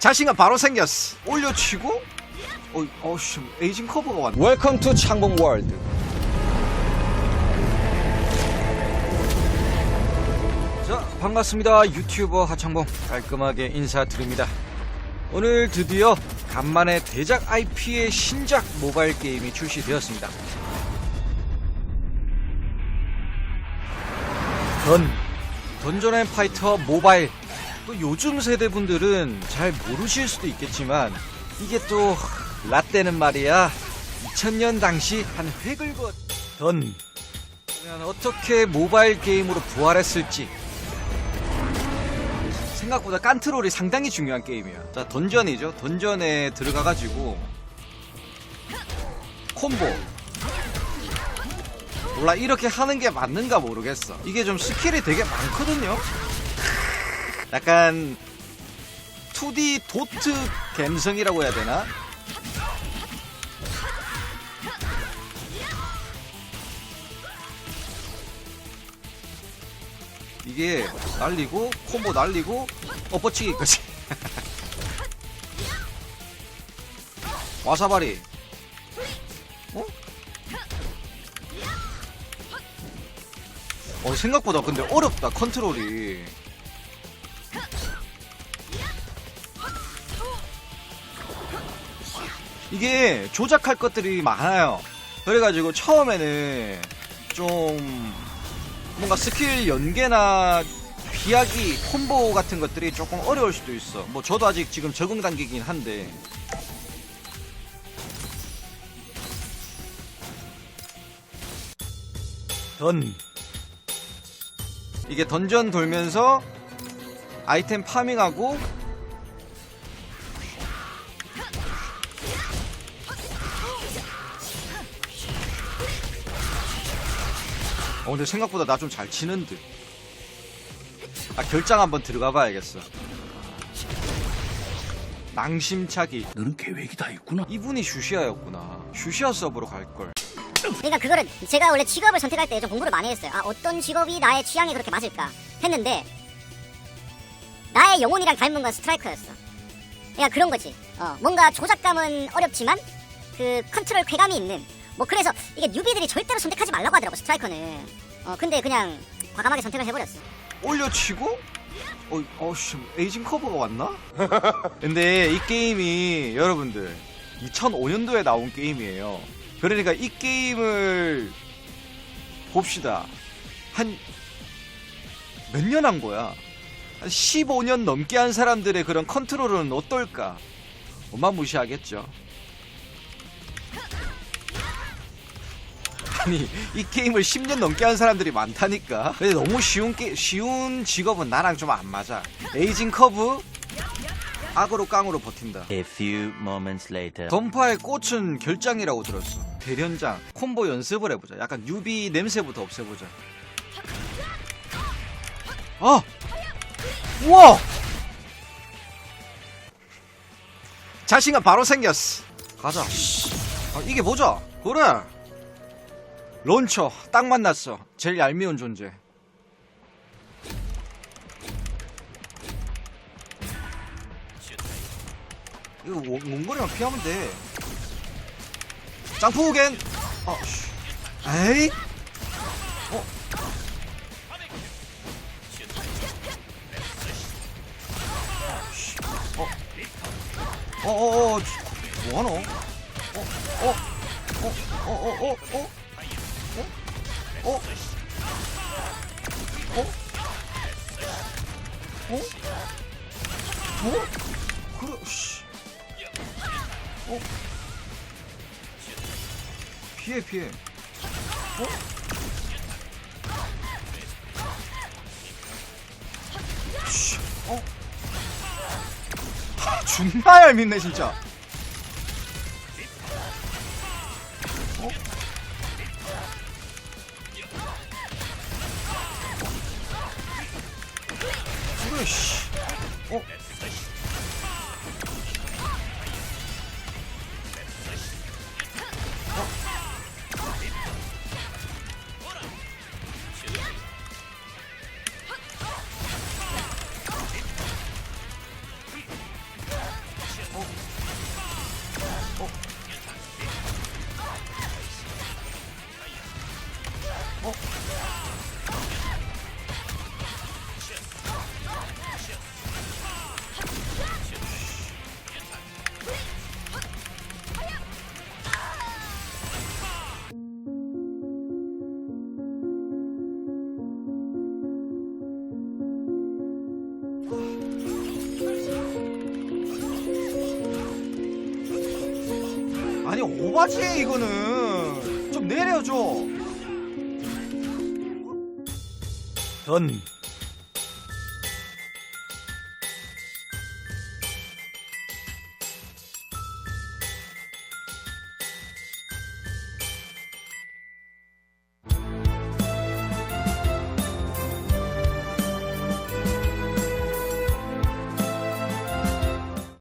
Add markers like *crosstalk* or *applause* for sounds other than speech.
자신감 바로 생겼어. 올려치고, 어, 어씨, 에이징 커버가 왔네. 웰컴 투 창봉 월드. 자, 반갑습니다. 유튜버 하창봉 깔끔하게 인사드립니다. 오늘 드디어 간만에 대작 IP의 신작 모바일 게임이 출시되었습니다. 던 던전 앤 파이터 모바일 또 요즘 세대 분들은 잘 모르실 수도 있겠지만 이게 또 라떼는 말이야. 2000년 당시 한 획을 그었던 어떻게 모바일 게임으로 부활했을지. 생각보다 깐트롤이 상당히 중요한 게임이야. 자 던전이죠. 던전에 들어가가지고 콤보. 몰라 이렇게 하는 게 맞는가 모르겠어. 이게 좀 스킬이 되게 많거든요 약간 2D 도트 갬성이라고 해야 되나? 이게 날리고 콤보 날리고 엎어치기까지 *laughs* 와사바리 어? 어 생각보다 근데 어렵다 컨트롤이 이게 조작할 것들이 많아요. 그래가지고 처음에는 좀 뭔가 스킬 연계나 비약이 콤보 같은 것들이 조금 어려울 수도 있어. 뭐 저도 아직 지금 적응 단계긴 한데. 던. 이게 던전 돌면서 아이템 파밍하고 어 근데 생각보다 나 좀 잘 치는 듯. 아 결장 한번 들어가 봐야겠어. 낭심차기. 너는 계획이 다 있구나. 이분이 슈시아였구나. 슈시아 서브로 갈 걸. 그러니까 그거를 제가 원래 직업을 선택할 때 좀 공부를 많이 했어요. 아 어떤 직업이 나의 취향에 그렇게 맞을까 했는데 나의 영혼이랑 닮은 건 스트라이커였어. 그러니까 그런 거지. 어 뭔가 조작감은 어렵지만 그 컨트롤 쾌감이 있는 뭐 그래서 이게 뉴비들이 절대로 선택하지 말라고 하더라고 스트라이커는. 어 근데 그냥 과감하게 선택을 해버렸어. 올려치고, 어, 어씨, 에이징 커버가 왔나? *laughs* 근데 이 게임이 여러분들 2005년도에 나온 게임이에요. 그러니까 이 게임을 봅시다. 한 몇 년 한 거야? 한 15년 넘게 한 사람들의 그런 컨트롤은 어떨까? 어마무시하겠죠. 아니 이 게임을 10년 넘게 한 사람들이 많다니까. 근데 너무 쉬운 게 쉬운 직업은 나랑 좀 안 맞아. 에이징 커브 악으로 깡으로 버틴다. A few moments later. 던파의 꽃은 결장이라고 들었어. 대련장 콤보 연습을 해보자. 약간 뉴비 냄새부터 없애보자. 아, 우와. 자신감 바로 생겼어. 가자. 아, 이게 뭐자? 그래. 론처 딱 만났어. 제일 얄미운 존재. 이거 원- 원거리만 피하면 돼. 점프 우겐. 아, 씨. 에이. 어. 씨. 어. 어, 어, 어, 뭐하노? 어, 어, 어, 어, 어, 어, 어, 어, 어, 어, 어, 어, 그래, 씨, 어, 피해, 피해, 어, 씨, 어, 하, 존나 얄밉네 진짜. 그래 씨. 어? 아니 오바지 이거는. 좀 내려줘. 던